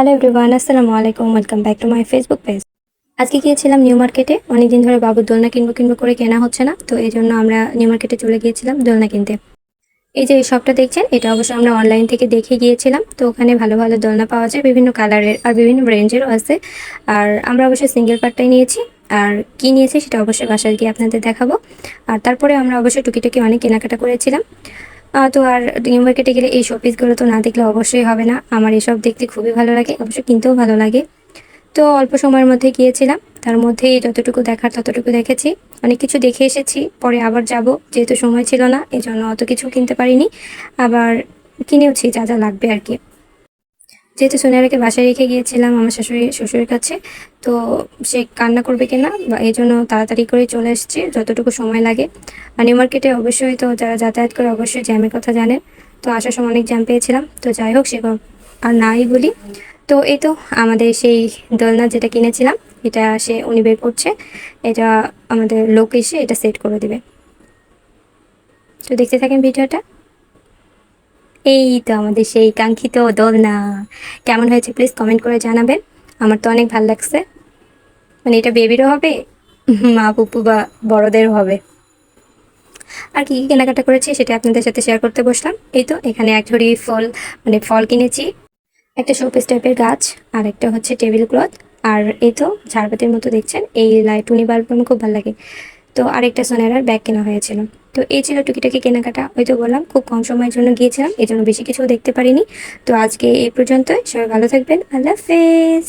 Hello everyone আসসালামু আলাইকুম welcome back to my Facebook page আজকে গিয়েছিলাম নিউ মার্কেটে। অনেকদিন ধরে বাবুর দোলনা কিনবো কিনবো করে কেনা হচ্ছে না, তো এই জন্য আমরা নিউ মার্কেটে চলে গিয়েছিলাম দোলনা কিনতে। এই যে এই শপটা দেখছেন, এটা অবশ্য আমরা অনলাইন থেকে দেখে গিয়েছিলাম, তো ওখানে ভালো ভালো দোলনা পাওয়া যায়, বিভিন্ন কালারের আর বিভিন্ন রেঞ্জেরও আছে। আর আমরা অবশ্যই সিঙ্গেল পার্টটাই নিয়েছি, আর কি নিয়েছি সেটা অবশ্যই বাসায় গিয়ে আপনাদের দেখাবো। আর তারপরে আমরা অবশ্যই টুকিটাকি অনেক কেনাকাটা করেছিলাম। তো আর নিউ মার্কেটে গেলে এই শপিসগুলো তো না দেখলে অবশ্যই হবে না। আমার এসব দেখতে খুবই ভালো লাগে অবশ্যই কিনতেও ভালো লাগে। তো অল্প সময়ের মধ্যে গিয়েছিলাম, তার মধ্যে যতটুকু দেখার ততটুকু দেখেছি। অনেক কিছু দেখে এসেছি, পরে আবার যাব, যেহেতু সময় ছিল না এই জন্য অত কিছু কিনতে পারিনি। আবার কিনেওছি, যা যা লাগবে আর কি। যেহেতু সোনারাকে বাসায় রেখে গিয়েছিলাম আমার শাশুড়ি শ্বশুরের কাছে, তো সে কান্না করবে কিনা বা এই জন্য তাড়াতাড়ি করে চলে এসেছি, যতটুকু সময় লাগে। আর নিউ মার্কেটে অবশ্যই তো যারা যাতায়াত করে অবশ্যই জ্যামের কথা জানেন। তো আসার সময় অনেক জ্যাম পেয়েছিলাম, তো যাই হোক সে আর নাই বলি। তো এই তো আমাদের সেই দোলনা যেটা কিনেছিলাম, এটা সে উনি বের করছে। এটা আমাদের লোক এসে এটা সেট করে দেবে। তো দেখতে থাকেন ভিডিওটা। এই তো আমাদের সেই কাঙ্ক্ষিত দোলনা। কেমন হয়েছে প্লিজ কমেন্ট করে জানাবেন। আমার তো অনেক ভালো লাগছে। মানে এটা বেবিরও হবে, মা পুপু বা বড়দেরও হবে। আর কি কি কেনাকাটা করেছি সেটা আপনাদের সাথে শেয়ার করতে বসলাম। এই তো, এখানে এক ঝুড়ি ফল মানে ফল কিনেছি। একটা শোপিস টাইপের গাছ, আর একটা হচ্ছে টেবিল ক্লথ আর এই তো, ঝাড়বাতির মতো দেখছেন, এই টুনি বাল্ব আমার খুব ভালো লাগে। তো আরেকটা সোনারার ব্যাগ কেনা হয়েছিল। তো এই ছিল টুকিটাকি কেনাকাটা। ওই তো বললাম, খুব কম সময়ের জন্য গিয়েছিলাম এই জন্য বেশি কিছু দেখতে পারিনি। তো আজকে এই পর্যন্ত সবাই ভালো থাকবেন, আল্লাহ হাফেজ।